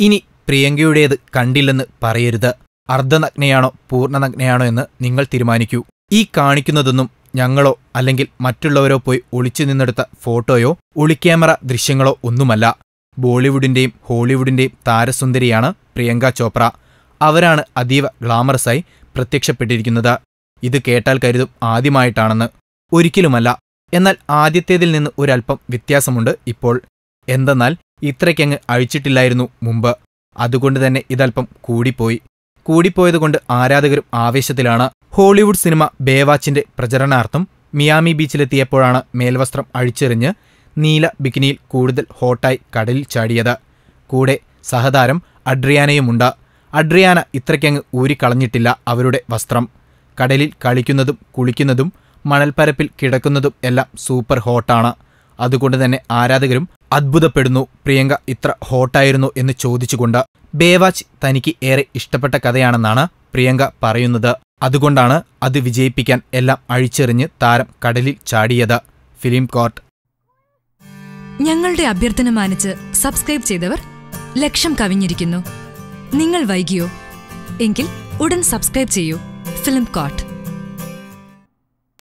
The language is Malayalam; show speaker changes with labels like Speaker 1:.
Speaker 1: ഇനി പ്രിയങ്കയുടേത് കണ്ടില്ലെന്ന് പറയരുത്. അർദ്ധനഗ്നയാണോ പൂർണനഗ്നയാണോ എന്ന് നിങ്ങൾ തീരുമാനിക്കൂ. ഈ കാണിക്കുന്നതൊന്നും ഞങ്ങളോ അല്ലെങ്കിൽ മറ്റുള്ളവരോ പോയി ഒളിച്ചു നിന്നെടുത്ത ഫോട്ടോയോ ഒളിക്യാമറ ദൃശ്യങ്ങളോ ഒന്നുമല്ല. ബോളിവുഡിന്റെയും ഹോളിവുഡിന്റെയും താരസുന്ദരിയാണ് പ്രിയങ്ക ചോപ്ര. അവരാണ് അതീവ ഗ്ലാമറസായി പ്രത്യക്ഷപ്പെട്ടിരിക്കുന്നത്. ഇത് കേട്ടാൽ കരുതും ആദ്യമായിട്ടാണെന്ന്. ഒരിക്കലുമല്ല. എന്നാൽ ആദ്യത്തേതിൽ നിന്ന് ഒരല്പം വ്യത്യാസമുണ്ട് ഇപ്പോൾ. എന്തെന്നാൽ ഇത്രയ്ക്കങ്ങ് അഴിച്ചിട്ടില്ലായിരുന്നു മുമ്പ്. അതുകൊണ്ട് തന്നെ ഇതൽപ്പം കൂടിപ്പോയി. കൂടിപ്പോയതുകൊണ്ട് ആരാധകരും ആവേശത്തിലാണ്. ഹോളിവുഡ് സിനിമ ബേവാച്ചിന്റെ പ്രചരണാർത്ഥം മിയാമി ബീച്ചിലെത്തിയപ്പോഴാണ് മേൽവസ്ത്രം അഴിച്ചെറിഞ്ഞ് നീല ബിക്കിനിയിൽ കൂടുതൽ ഹോട്ടായി കടലിൽ ചാടിയത്. കൂടെ സഹതാരം അഡ്രിയാനയുമുണ്ട്. അഡ്രിയാന ഇത്രയ്ക്കങ്ങ് ഊരിക്കളഞ്ഞിട്ടില്ല അവരുടെ വസ്ത്രം. കടലിൽ കളിക്കുന്നതും കുളിക്കുന്നതും മണൽപ്പരപ്പിൽ കിടക്കുന്നതും എല്ലാം സൂപ്പർ ഹോട്ടാണ്. അതുകൊണ്ട് തന്നെ ആരാധകരും അത്ഭുതപ്പെടുന്നു. പ്രിയങ്ക ഇത്ര ഹോട്ടായിരുന്നു എന്ന് ചോദിച്ചുകൊണ്ട് ബേവാച്ച് തനിക്ക് ഏറെ ഇഷ്ടപ്പെട്ട കഥയാണെന്നാണ് പ്രിയങ്ക പറയുന്നത്. അതുകൊണ്ടാണ് അത് വിജയിപ്പിക്കാൻ എല്ലാം അഴിച്ചെറിഞ്ഞ് താരം കടലിൽ ചാടിയത്. Film court.
Speaker 2: ഞങ്ങളുടെ അഭ്യർത്ഥന മാനിച്ച് സബ്സ്ക്രൈബ് ചെയ്തവർ ലക്ഷം കവിഞ്ഞിരിക്കുന്നു. നിങ്ങൾ വൈകിയോ? എങ്കിൽ ഉടൻ സബ്സ്ക്രൈബ് ചെയ്യൂ. Film coat